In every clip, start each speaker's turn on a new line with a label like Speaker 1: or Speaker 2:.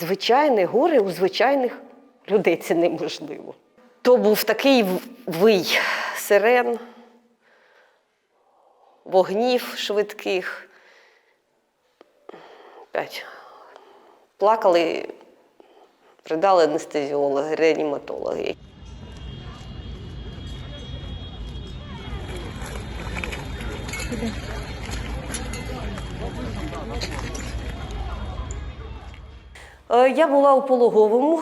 Speaker 1: звичайне горе у звичайних людей це неможливо. То був такий вий сирен, вогнів швидких. Плакали, придали анестезіологи, реаніматологи. Е, Я була у пологовому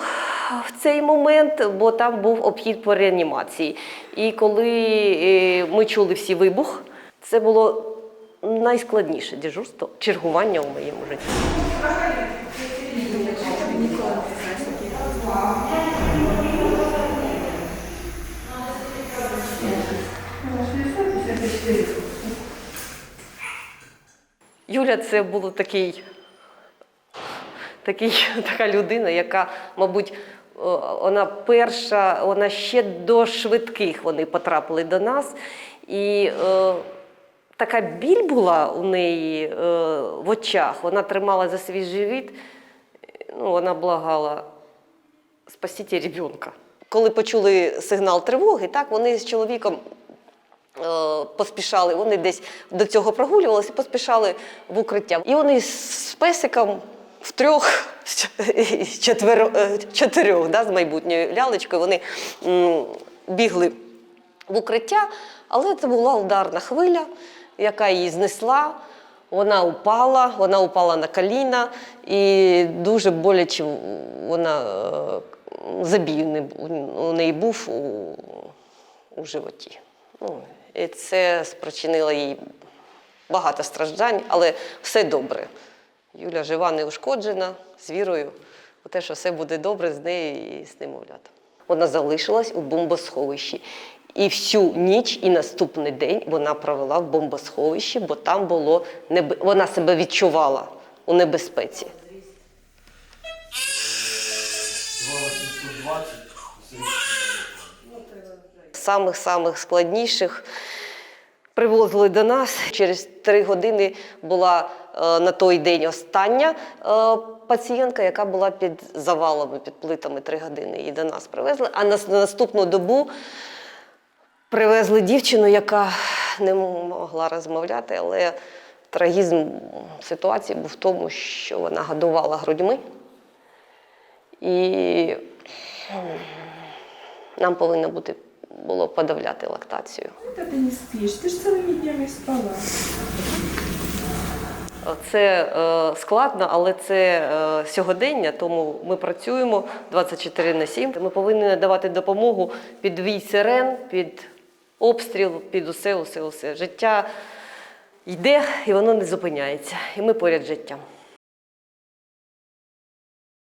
Speaker 1: в цей момент, бо там був обхід по реанімації. І коли е, ми чули всі вибух, це було найскладніше дежурство, чергування у моєму житті. Юля це було такий такий, така людина, яка, мабуть, вона перша, вона ще до швидких вони потрапили до нас. І е, така біль була у неї е, в очах. Вона тримала за свій живіт, ну, вона благала спасіть ребенка. Коли почули сигнал тривоги, так, вони з чоловіком е, поспішали, вони десь до цього прогулювалися, поспішали в укриття. І вони з песиком втрьох, з чо- з е, чотирьох, да, з майбутньою лялечкою, вони бігли в укриття, але це була ударна хвиля, яка її знесла. Вона упала, вона упала на коліна, і дуже боляче вона е, забій у неї був у, у животі. Ну, і це спричинило їй багато страждань, але все добре. Юля жива, не ушкоджена, з вірою у те, що все буде добре з нею і з немовлятом. Вона залишилась у бомбосховищі. І всю ніч і наступний день вона провела в бомбосховищі, бо там було небе... вона себе відчувала у небезпеці.
Speaker 2: 2820
Speaker 1: самих-самих складніших привозили до нас. Через три години була е, на той день остання е, пацієнтка, яка була під завалами, під плитами три години. Її до нас привезли. А на, на наступну добу привезли дівчину, яка не могла розмовляти, але трагізм ситуації був в тому, що вона годувала грудьми. І нам повинно бути було подавляти лактацію.
Speaker 3: Когда ты не спишь? Ты же целыми днями спала.
Speaker 1: Це е, складно, але це е, сьогодення, тому ми працюємо 24 на 7. Ми повинні надавати допомогу під вій сирен, під обстріл, під усе, усе, усе. Життя йде і воно не зупиняється. І ми поряд з життям.